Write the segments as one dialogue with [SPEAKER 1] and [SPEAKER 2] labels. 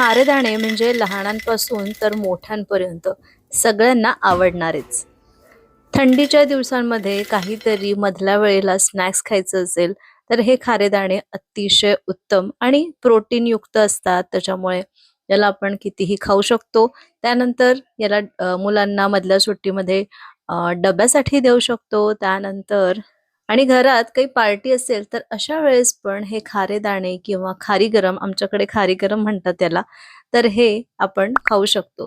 [SPEAKER 1] खारेदाणे म्हणजे लहानांपासून तर मोठ्यांपर्यंत सगळ्यांना आवडणारेच. थंडीच्या दिवसांमध्ये काहीतरी मधल्या वेळेला स्नॅक्स खायचं असेल तर हे खारेदाणे अतिशय उत्तम आणि प्रोटीन युक्त असतात. त्याच्यामुळे याला आपण कितीही खाऊ शकतो. त्यानंतर याला मुलांना मधल्या सुट्टीमध्ये डब्यासाठी देऊ शकतो. त्यानंतर आणि घरात काही पार्टी असेल तर अशा वेळेस पण हे खारे दाणे किंवा खारी गरम आमच्याकडे खारी गरम म्हणतात त्याला तर हे आपण खाऊ शकतो.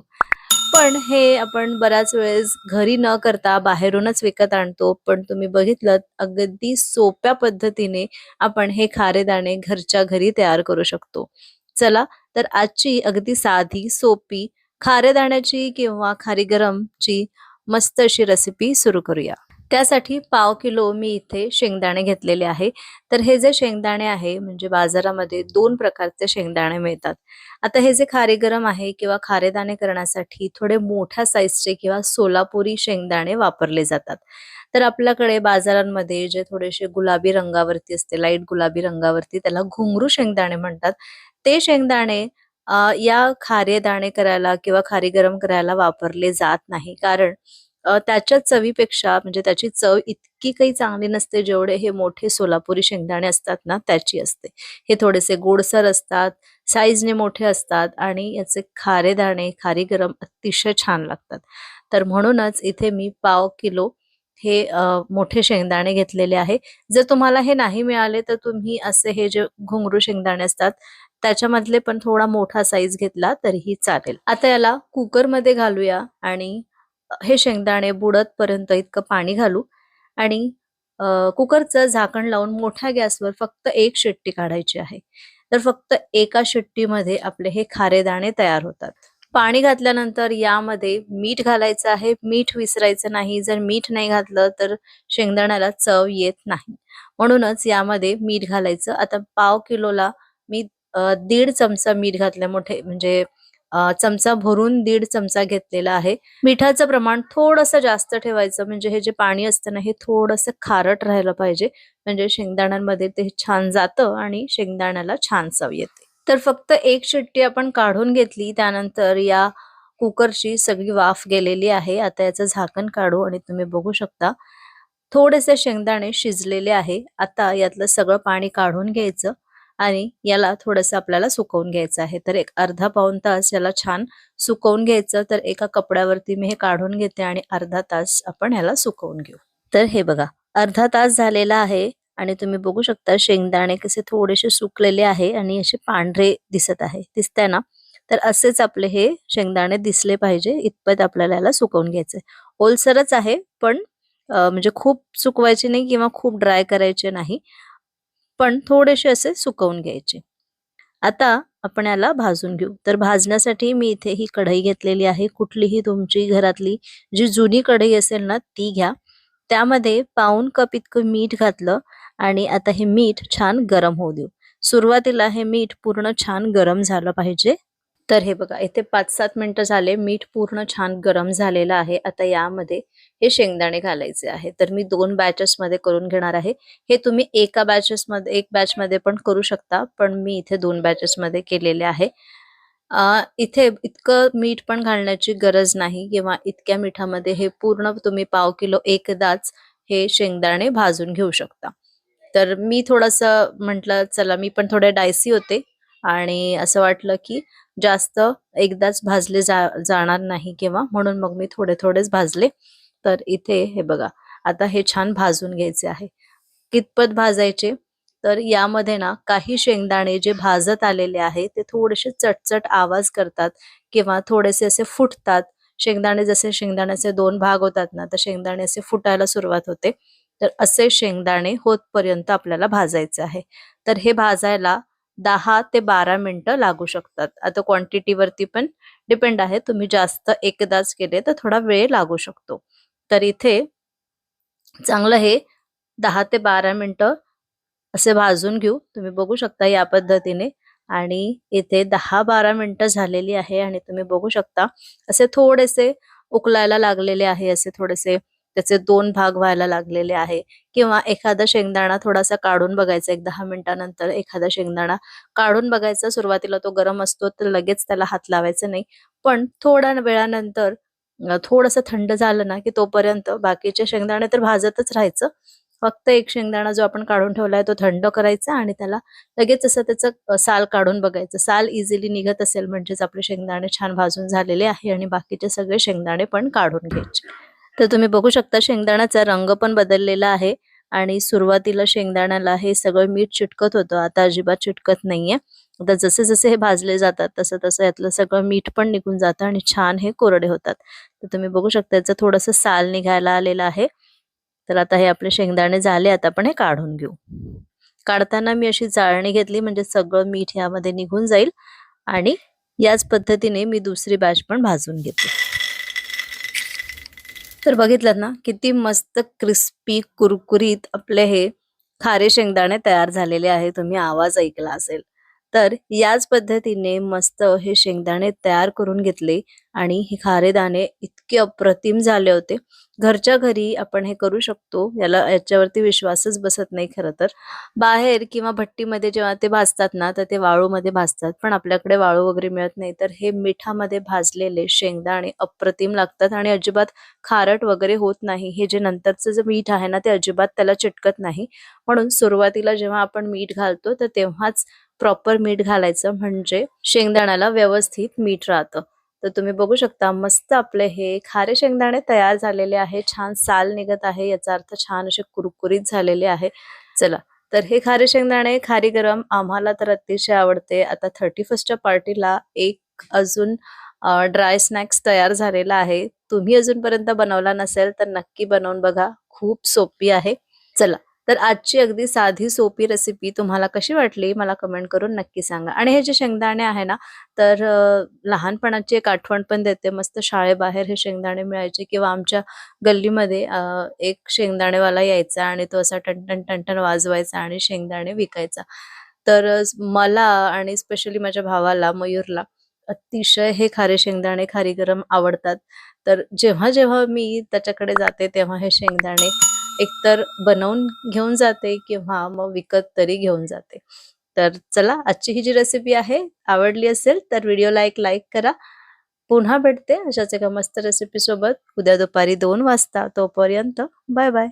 [SPEAKER 1] पण हे आपण बऱ्याच वेळेस घरी न करता बाहेरूनच विकत आणतो. पण तुम्ही बघितलं अगदी सोप्या पद्धतीने आपण हे खारे दाणे घरच्या घरी तयार करू शकतो. चला तर आजची अगदी साधी सोपी खारे दाण्याची किंवा खारी गरमची मस्त अशी रेसिपी सुरू करूया. त्यासाठी पाव किलो मी इथे शेंगदाणे घेतलेले आहे. तर हे जे शेंगदाणे आहे म्हणजे बाजारामध्ये दोन प्रकारचे शेंगदाणे मिळतात. आता हे जे खारे गरम आहे किंवा खारेदाणे करण्यासाठी थोडे मोठ्या साईजचे किंवा सोलापुरी शेंगदाणे वापरले जातात. तर आपल्याकडे बाजारांमध्ये जे थोडेसे गुलाबी रंगावरती असते लाइट गुलाबी रंगावरती त्याला घुंगरू शेंगदाणे म्हणतात. ते शेंगदाणे या खारे दाणे करायला किंवा खारी गरम करायला वापरले जात नाही. कारण त्याच्या चवीपेक्षा म्हणजे त्याची चव इतकी काही चांगली नसते जेवढे हे मोठे सोलापुरी शेंगदाणे असतात ना त्याची असते. हे थोडेसे गोडसर असतात साईजने मोठे असतात आणि याचे खारे दाणे खारी गरम अतिशय छान लागतात. तर म्हणूनच इथे मी पाव किलो हे मोठे शेंगदाणे घेतलेले आहे. जर तुम्हाला हे नाही मिळाले तर तुम्ही असे हे जे घुंगरू शेंगदाणे असतात त्याच्यामधले पण थोडा मोठा साईज घेतला तरीही चालेल. आता याला कुकरमध्ये घालूया आणि हे शेंगदाणे बुडतपर्यंत इतकं पाणी घालू आणि कुकरचं झाकण लावून मोठ्या गॅसवर फक्त एक शिट्टी काढायची आहे. तर फक्त एका शिट्टीमध्ये आपले हे खारे दाणे तयार होतात. पाणी घातल्यानंतर यामध्ये मीठ घालायचं आहे. मीठ विसरायचं नाही. जर मीठ नाही घातलं तर शेंगदाण्याला चव येत नाही. म्हणूनच यामध्ये मीठ घालायचं. आता पाव किलोला मी दीड चमचा मीठ घातलं मोठे म्हणजे चमचा भरून दीड चमचा घेतलेला आहे. मिठाचं प्रमाण थोडंसं जास्त ठेवायचं म्हणजे हे जे पाणी असतं ना हे थोडंसं खारट राहायला पाहिजे. म्हणजे शेंगदाण्यांमध्ये ते छान जातं आणि शेंगदाण्याला छान चव येते. तर फक्त एक शिट्टी आपण काढून घेतली त्यानंतर या कुकरची सगळी वाफ गेलेली आहे. आता याचं झाकण काढू आणि तुम्ही बघू शकता. थोडेसे शेंगदाणे शिजलेले आहे. आता यातलं सगळं पाणी काढून घ्यायचं. आणि याला थोडस आपल्याला सुकवून घ्यायचं आहे. तर एक अर्धा पाऊण तास याला छान सुकवून घ्यायचं. तर एका कपड्यावरती मी हे काढून घेते आणि अर्धा तास आपण ह्याला सुकवून घेऊ. तर हे बघा अर्धा तास झालेला आहे आणि तुम्ही बघू शकता शेंगदाणे कसे थोडेसे सुकलेले आहे आणि असे पांढरे दिसत आहे. दिसतंय ना? तर असेच आपले हे शेंगदाणे दिसले पाहिजे. इतपत आपल्याला याला सुकवून घ्यायचे ओलसरच आहे पण म्हणजे खूप सुकवायचे नाही किंवा खूप ड्राय करायचे नाही. पण थोडेसे असे सुकवून घ्यायचे. आता आपण याला भाजून घेऊ. तर भाजण्यासाठी मी इथे ही कढई घेतलेली आहे. कुठलीही तुमची घरातली जी जुनी कढई असेल ना ती घ्या. त्यामध्ये पाऊन कप इतकं मीठ घातलं आणि आता हे मीठ छान गरम होऊ देऊ. सुरुवातीला हे मीठ पूर्ण छान गरम झालं पाहिजे. तर हे बघा इथे पाच सात मिनटं झाले मीठ पूर्ण छान गरम झालेलं आहे. आता यामध्ये हे शेंगदाणे घालायचे आहे. तर मी दोन बॅचेस मध्ये करून घेणार आहे. हे तुम्ही एका बॅचेस मध्ये एक बॅच मध्ये पण करू शकता पण मी इथे दोन बॅचेस मध्ये केलेले आहे. इथे इतकं मीठ पण घालण्याची गरज नाही किंवा इतक्या मिठामध्ये हे पूर्ण तुम्ही पाव किलो एकदाच हे शेंगदाणे भाजून घेऊ शकता. तर मी थोडंसं म्हटलं चला मी पण थोडे डायसी होते. आणि असं वाटलं की जास्त एकदाच भाजले जा जाणार नाही किंवा म्हणून मग मी थोडे थोडेच भाजले. तर इथे हे बघा आता हे छान भाजून घ्यायचे आहे. कितपत भाजायचे? तर यामध्ये ना काही शेंगदाणे जे भाजत आलेले आहे ते थोडेसे चटचट आवाज करतात किंवा थोडेसे असे फुटतात. शेंगदाणे जसे शेंगदाण्याचे दोन भाग होतात ना तर शेंगदाणे असे फुटायला सुरुवात होते. तर असे शेंगदाणे होतपर्यंत आपल्याला भाजायचे आहे. तर हे भाजायला दहा ते बारा मिनटं लागू शकतात. आता क्वांटिटीवरती पण डिपेंड आहे. तुम्ही जास्त एकदाच केले तर थोडा वेळ लागू शकतो. तर इथे चांगलं हे दहा ते बारा मिनटं असे भाजून घेऊ. तुम्ही बघू शकता या पद्धतीने. आणि इथे दहा बारा मिनटं झालेली आहे आणि तुम्ही बघू शकता असे थोडेसे उकलायला लागलेले आहे. असे थोडेसे त्याचे दोन भाग व्हायला लागलेले आहे. किंवा एखादा शेंगदाणा थोडासा काढून बघायचा एक दहा मिनिटानंतर एखादा शेंगदाणा काढून बघायचा सुरुवातीला तो गरम असतो तर लगेच त्याला हात लावायचा नाही. पण थोड्या वेळानंतर थोडस थोडंसं थंड झालं ना की तोपर्यंत बाकीचे शेंगदाणे तर भाजतच राहायचं. फक्त एक शेंगदाणा जो आपण काढून ठेवलाय तो थंड करायचा आणि त्याला लगेच असं त्याचं साल काढून बघायचं. साल इझिली निघत असेल म्हणजेच आपले शेंगदाणे छान भाजून झालेले आहे आणि बाकीचे सगळे शेंगदाणे पण काढून घ्यायचे. तर तुम्ही बघू शकता शेंगदाण्याचा रंग पण बदललेला आहे आणि सुरुवातीला शेंगदाण्याला हे सगळं मीठ चिटकत होतं. आता अजिबात चिटकत नाहीये. आता जसे जसे हे भाजले जातात तसं तसं यातलं सगळं मीठ पण निघून जातं आणि छान हे कोरडे होतात. तर तुम्ही बघू शकता याचं थोडंसं साल निघायला आलेलं आहे. तर आता हे आपले शेंगदाणे झाले. आता आपण हे काढून घेऊ. काढताना मी अशी चाळणी घेतली म्हणजे सगळं मीठ यामध्ये निघून जाईल आणि याच पद्धतीने मी दुसरी बॅच पण भाजून घेते. तर बघितलं ना किती मस्त क्रिस्पी कुरकुरीत आपले हे खारे शेंगदाणे तयार झालेले आहे. तुम्ही आवाज ऐकला असेल. तर याच पद्धतीने मस्त हे शेंगदाणे तयार करून घेतले आणि हे खारे दाणे इतके अप्रतिम झाले होते. घरच्या घरी आपण हे करू शकतो याला याच्यावरती विश्वासच बसत नाही खरं तर. बाहेर किंवा भट्टीमध्ये जेव्हा ते भाजतात ना तर ते वाळूमध्ये भाजतात. पण आपल्याकडे वाळू वगैरे मिळत नाही तर हे मिठामध्ये भाजलेले शेंगदाणे अप्रतिम लागतात आणि अजिबात खारट वगैरे होत नाही. हे जे नंतरचं जे मीठ आहे ना ते अजिबात त्याला चिटकत नाही. म्हणून सुरुवातीला जेव्हा आपण मीठ घालतो तर तेव्हाच प्रॉपर मीठ घालायचं म्हणजे शेंगदाण्याला व्यवस्थित मीठ राहतं. तर तुम्ही बघू शकता मस्त आपले हे खारे शेंगदाणे तयार झालेले आहे. छान साल निघत आहे याचा अर्थ छान असे कुरकुरीत झालेले आहे. चला तर हे खारे शेंगदाणे खारी गरम आम्हाला तर अतिशय आवडते. आता थर्टी फर्स्टच्या पार्टीला एक अजून ड्राय स्नॅक्स तयार झालेला आहे. तुम्ही अजूनपर्यंत बनवला नसेल तर नक्की बनवून बघा. खूप सोपी आहे. चला तर आजची अगदी साधी सोपी रेसिपी तुम्हाला कशी वाटली? मला कमेंट करून नक्की सांगा. आणि हे जे शेंगदाणे आहे ना तर लहानपणाची एक आठवण पण देते. मस्त शाळेबाहेर हे शेंगदाणे मिळायचे किंवा आमच्या गल्लीमध्ये एक शेंगदाणेवाला यायचा आणि तो असा टनटन टनटन वाजवायचा आणि शेंगदाणे विकायचा. तर मला आणि स्पेशली माझ्या भावाला मयूरला अतिशय हे खारे शेंगदाणे खारी गरम आवडतात. तर जेव्हा जेव्हा मी त्याच्याकडे जाते तेव्हा हे शेंगदाणे एकतर बनवून घेऊन जाते किंवा मग विकत तरी घेऊन जाते. तर चला आजची ही जी रेसिपी आहे आवडली असेल तर व्हिडिओला एक लाईक करा. पुन्हा भेटते अशाच एका मस्त रेसिपी सोबत. उद्या दुपारी दोन वाजता तोपर्यंत बाय बाय